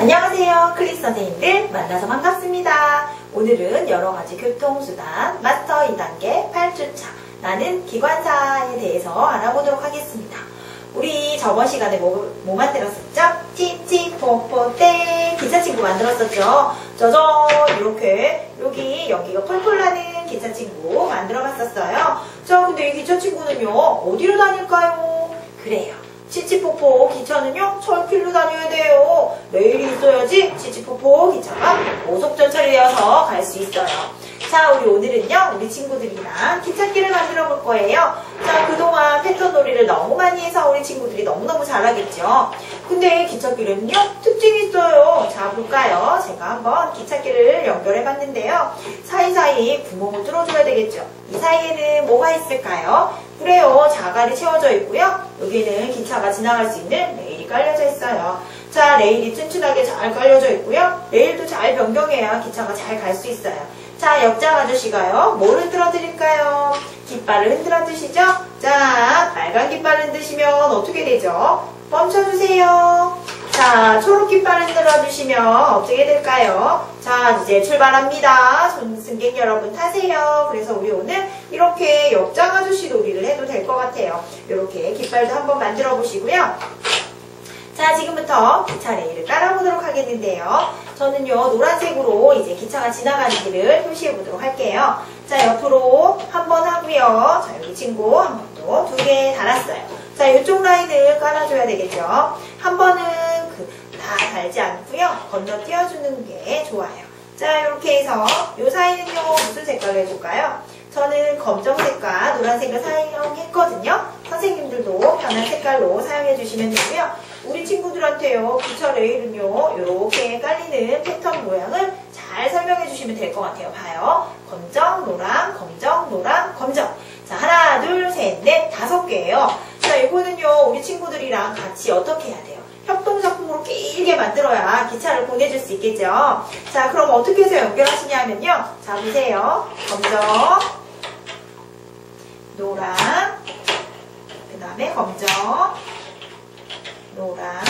안녕하세요. 클리스 선생님들 만나서 반갑습니다. 오늘은 여러가지 교통수단 마스터 2단계 8주차 나는 기관사에 대해서 알아보도록 하겠습니다. 우리 저번 시간에 뭐, 뭐 만들었었죠? 찌찌포포땡 기차친구 만들었었죠? 저저 이렇게 여기 연기가 펄펄 나는 기차친구 만들어 봤었어요. 자 근데 이 기차친구는요 어디로 다닐까요? 그래요. 치치포포 기차는요 철길로 다녀야 돼요. 레일이 있어야지 치치포포 기차가 고속전철이어서 갈 수 있어요. 자 우리 오늘은요 우리 친구들이랑 기찻길을 만들어 볼 거예요. 자 그동안 패턴 놀이를 너무 많이 해서 우리 친구들이 너무너무 잘하겠죠. 근데 기찻길에는요 특징이 있어요. 자 볼까요? 제가 한번 기찻길을 연결해 봤는데요. 사이사이 구멍을 뚫어줘야 되겠죠. 이 사이에는 뭐가 있을까요? 그래요. 자갈이 채워져 있고요. 여기는 기차가 지나갈 수 있는 레일이 깔려져 있어요. 자, 레일이 튼튼하게 잘 깔려져 있고요. 레일도 잘 변경해야 기차가 잘 갈 수 있어요. 자, 역장 아저씨가요. 뭘 흔들어 드릴까요? 깃발을 흔들어 드시죠? 자, 빨간 깃발 흔드시면 어떻게 되죠? 멈춰주세요. 자, 초록 깃발 흔들어 주시면 어떻게 될까요? 자, 이제 출발합니다. 손 승객 여러분 타세요. 그래서 우리 오늘 이렇게 역장 아저씨 놀이를 해도 될 것 같아요. 이렇게 깃발도 한번 만들어 보시고요. 자, 지금부터 기차 레일을 깔아보도록 하겠는데요. 저는요, 노란색으로 이제 기차가 지나가는 길을 표시해 보도록 할게요. 자, 옆으로 한 번 하고요. 자, 여기 친구 한 번 또 두 개 달았어요. 자, 이쪽 라인을 깔아줘야 되겠죠. 한 번은 그 다 달지 않고요. 건너뛰어주는 게 좋아요. 자, 이렇게 해서 이 사이는요, 무슨 색깔로 해볼까요? 저는 검정색과 노란색을 사용했거든요. 선생님들도 편한 색깔로 사용해 주시면 되고요. 우리 친구들한테요. 기차 레일은요. 이렇게 깔리는 패턴 모양을 잘 설명해 주시면 될 것 같아요. 봐요. 검정, 노랑, 검정, 노랑, 검정. 자, 하나, 둘, 셋, 넷, 다섯 개예요. 자, 이거는요. 우리 친구들이랑 같이 어떻게 해야 돼요? 길게 만들어야 기차를 보내줄 수 있겠죠. 자, 그럼 어떻게 해서 연결하시냐면요. 자, 보세요. 검정, 노랑, 그 다음에 검정, 노랑,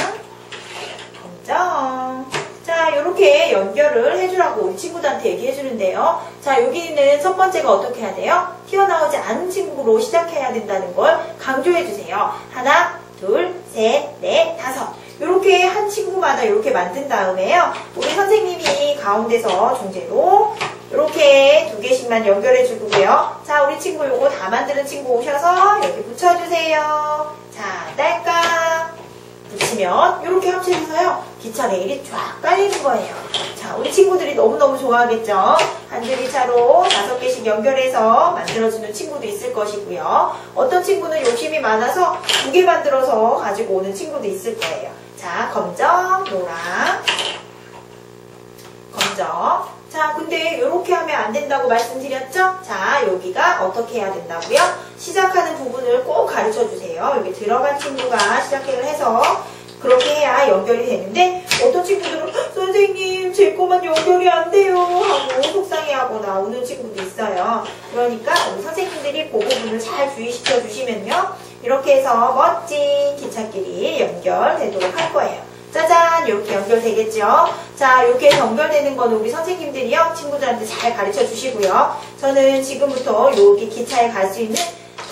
검정. 자, 이렇게 연결을 해주라고 우리 친구들한테 얘기해 주는데요. 자, 여기는 첫 번째가 어떻게 해야 돼요? 튀어나오지 않은 친구로 시작해야 된다는 걸 강조해 주세요. 하나, 둘, 셋, 넷, 다섯. 이렇게 한 친구마다 이렇게 만든 다음에요. 우리 선생님이 가운데서 중재로 이렇게 두 개씩만 연결해 주고요. 자, 우리 친구 요거 다 만드는 친구 오셔서 여기 붙여주세요. 자, 딸깍 붙이면 이렇게 합쳐져서요. 기차 레일이 쫙 깔리는 거예요. 자, 우리 친구들이 너무너무 좋아하겠죠? 한줄기차로 다섯 개씩 연결해서 만들어주는 친구도 있을 것이고요. 어떤 친구는 욕심이 많아서 두 개 만들어서 가지고 오는 친구도 있을 거예요. 자, 검정, 노랑, 검정. 자, 근데 이렇게 하면 안 된다고 말씀드렸죠? 자, 여기가 어떻게 해야 된다고요? 시작하는 부분을 꼭 가르쳐 주세요. 여기 들어간 친구가 시작을 해서 그렇게 해야 연결이 되는데 어떤 친구들은 선생님 제 거만 연결이 안 돼요 하고 속상해하고 나오는 친구도 있어요. 그러니까 우리 선생님들이 그 부분을 잘 주의시켜 주시면요. 이렇게 해서 멋진 기찻길이 연결되도록 할 거예요. 짜잔 이렇게 연결되겠죠. 자 이렇게 연결되는 거는 우리 선생님들이요 친구들한테 잘 가르쳐 주시고요. 저는 지금부터 여기 기차에 갈 수 있는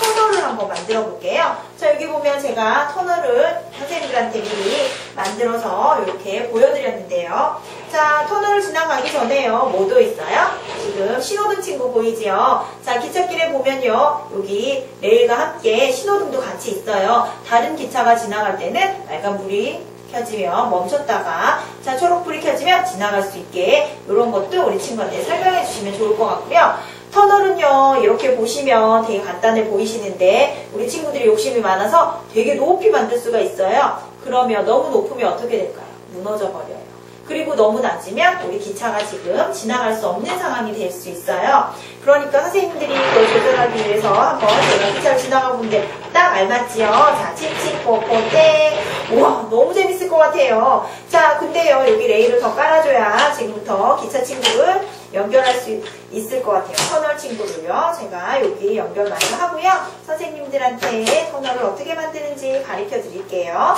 터널을 한번 만들어 볼게요. 자 여기 보면 제가 터널을 선생님들한테 미리 만들어서 이렇게 보여드렸는데요. 자 터널을 지나가기 전에요. 뭐도 있어요? 지금 신호등 친구 보이지요? 자 기찻길에 보면요. 여기 레일과 함께 신호등도 같이 있어요. 다른 기차가 지나갈 때는 빨간불이 켜지면 멈췄다가 자 초록불이 켜지면 지나갈 수 있게 이런 것도 우리 친구한테 설명해 주시면 좋을 것 같고요. 터널은요 이렇게 보시면 되게 간단해 보이시는데 우리 친구들이 욕심이 많아서 되게 높이 만들 수가 있어요. 그러면 너무 높으면 어떻게 될까요? 무너져 버려요. 그리고 너무 낮으면 우리 기차가 지금 지나갈 수 없는 상황이 될 수 있어요. 그러니까 선생님들이 그걸 조절하기 위해서 한번 제가 기차를 지나가 보는데 딱 알맞지요? 자, 칙칙뽀뽀 땡. 우와, 너무 재밌을 것 같아요. 자, 근데요, 여기 레일을 더 깔아줘야 지금부터 기차 친구를 연결할 수 있을 것 같아요. 터널 친구를요. 제가 여기 연결 많이 하고요. 선생님들한테 터널을 어떻게 만드는지 가르쳐 드릴게요.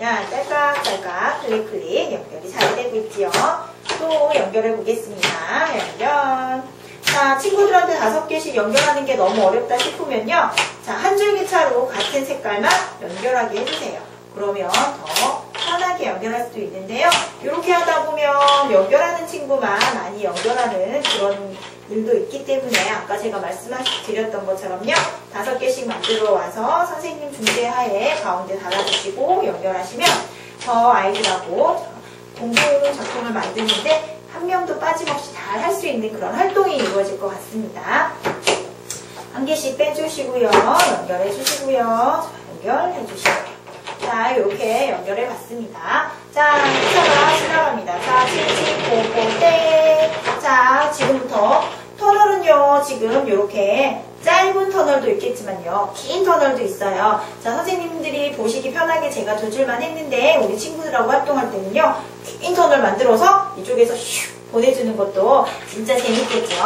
자, 살짝 클릭 클릭 연결이 잘 되고 있지요. 또 연결해 보겠습니다. 연결. 자, 친구들한테 다섯 개씩 연결하는 게 너무 어렵다 싶으면요. 자, 한 줄기 차로 같은 색깔만 연결하게 해주세요. 그러면 더 편하게 연결할 수도 있는데요. 이렇게 하다 보면 연결하는 친구만 많이 연결하는 그런 일도 있기 때문에 아까 제가 말씀드렸던 것처럼요. 다섯 개씩 만들어 와서 선생님 중재하에 가운데 달아주시고 연결하시면 저 아이들하고 공동 작품을 만드는데 한 명도 빠짐없이 잘 할 수 있는 그런 활동이 이루어질 것 같습니다. 한 개씩 빼주시고요. 연결해 주시고요. 연결해 주시고요. 자, 이렇게 연결해 봤습니다. 자, 기차가 지나갑니다. 자, 칠칠고고땡. 자, 지금부터 터널은요, 지금 이렇게 짧은 터널도 있겠지만요, 긴 터널도 있어요. 자, 선생님들이 보시기 편하게 제가 두 줄만 했는데, 우리 친구들하고 활동할 때는요, 긴 터널 만들어서 이쪽에서 슉 보내주는 것도 진짜 재밌겠죠.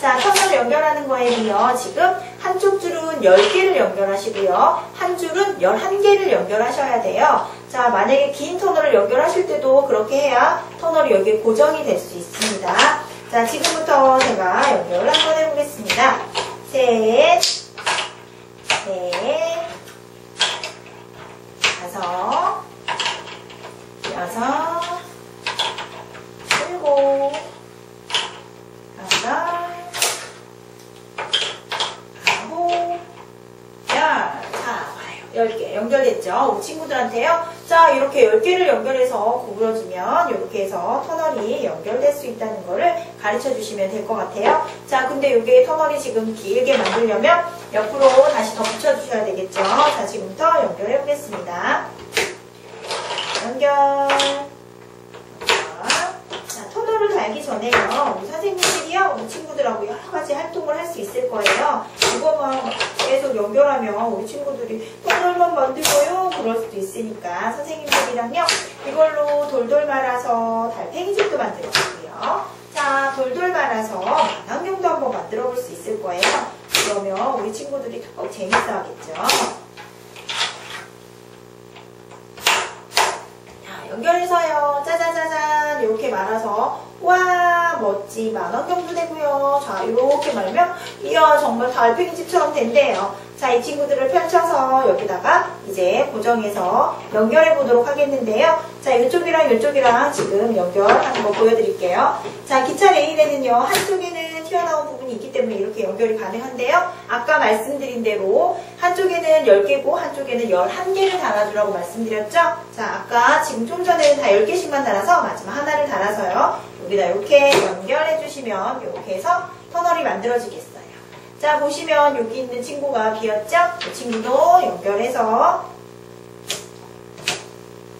자, 터널 연결하는 거에는요, 지금 한쪽 줄은 10개를 연결하시고요, 한 줄은 11개를 연결하셔야 돼요. 자, 만약에 긴 터널을 연결하실 때도 그렇게 해야 터널이 여기에 고정이 될 수 있습니다. 자, 지금부터 제가 연결을 한번 해보겠습니다. 셋, 넷, 다섯, 여섯, 일곱, 여덟, 아홉, 열. 자, 봐요. 10개 연결됐죠? 우리 친구들한테요. 자, 이렇게 10개를 연결해서 구부러주면 이렇게 해서 터널이 연결될 수 있다는 거를 가르쳐 주시면 될 것 같아요. 자, 근데 이게 터널이 지금 길게 만들려면 옆으로 다시 더 붙여 주셔야 되겠죠? 자, 지금부터 연결해 보겠습니다. 연결. 자, 터널을 달기 전에요. 우리 선생님들이요, 우리 친구들하고 여러 가지 활동을 할 수 있을 거예요. 이거만 연결하면 우리 친구들이 터널만 만들고요. 그럴 수도 있으니까 선생님들이랑요, 이걸로 돌돌 말아서 달팽이집도 만들어 볼게요. 자, 돌돌 말아서 만환경도 한번 만들어 볼 수 있을 거예요. 그러면 우리 친구들이 더 재밌어 하겠죠. 자, 연결해서요. 짜자자잔 이렇게 말아서 와 멋지 만원경도 되고요. 자 이렇게 말면 이야 정말 달팽이집처럼 된대요. 자 이 친구들을 펼쳐서 여기다가 이제 고정해서 연결해 보도록 하겠는데요. 자 이쪽이랑 이쪽이랑 지금 연결하는 거 보여드릴게요. 자 기차 레일에는요 한쪽에는 튀어나온 부분이 있기 때문에 이렇게 연결이 가능한데요. 아까 말씀드린 대로 한쪽에는 10개고 한쪽에는 11개를 달아주라고 말씀드렸죠. 자 아까 지금 좀 전에는 다 10개씩만 달아서 마지막 하나를 달아서요. 여기다 이렇게 연결해 주시면 이렇게 해서 터널이 만들어지겠어요. 자 보시면 여기 있는 친구가 비었죠? 이 친구도 연결해서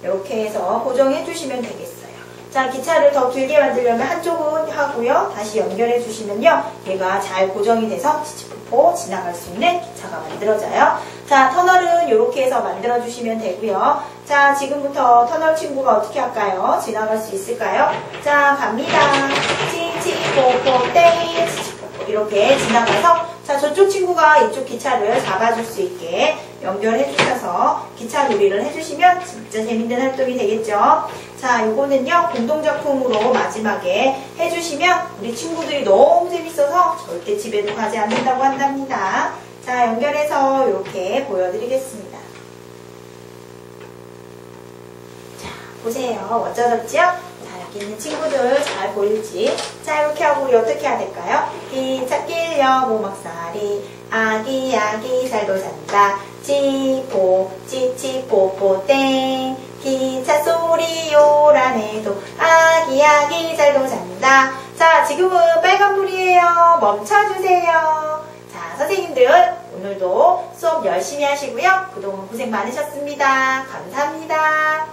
이렇게 해서 고정해 주시면 되겠어요. 자 기차를 더 길게 만들려면 한쪽은 하고요. 다시 연결해 주시면요. 얘가 잘 고정이 돼서 지치포포 지나갈 수 있는 기차가 만들어져요. 자 터널은 이렇게 해서 만들어 주시면 되고요. 자 지금부터 터널 친구가 어떻게 할까요? 지나갈 수 있을까요? 자 갑니다. 치치포포 땡 이렇게 지나가서 자 저쪽 친구가 이쪽 기차를 잡아줄 수 있게 연결해 주셔서 기차 놀이를 해주시면 진짜 재밌는 활동이 되겠죠. 자 요거는요 공동작품으로 마지막에 해주시면 우리 친구들이 너무 재밌어서 절대 집에도 가지 않는다고 한답니다. 자 연결해서 이렇게 보여드리겠습니다. 자 보세요 여기 있는 친구들 잘 보일지 자 이렇게 하고 우리 어떻게 해야 될까요? 기차 끌려 모막 살이 아기 아기 살도 산다. 지포 지치포포 땡. 기차 소리 요란해도 아기 아기 잘도 잔다. 자 지금은 빨간불이에요. 멈춰주세요. 자 선생님들 오늘도 수업 열심히 하시고요. 그동안 고생 많으셨습니다. 감사합니다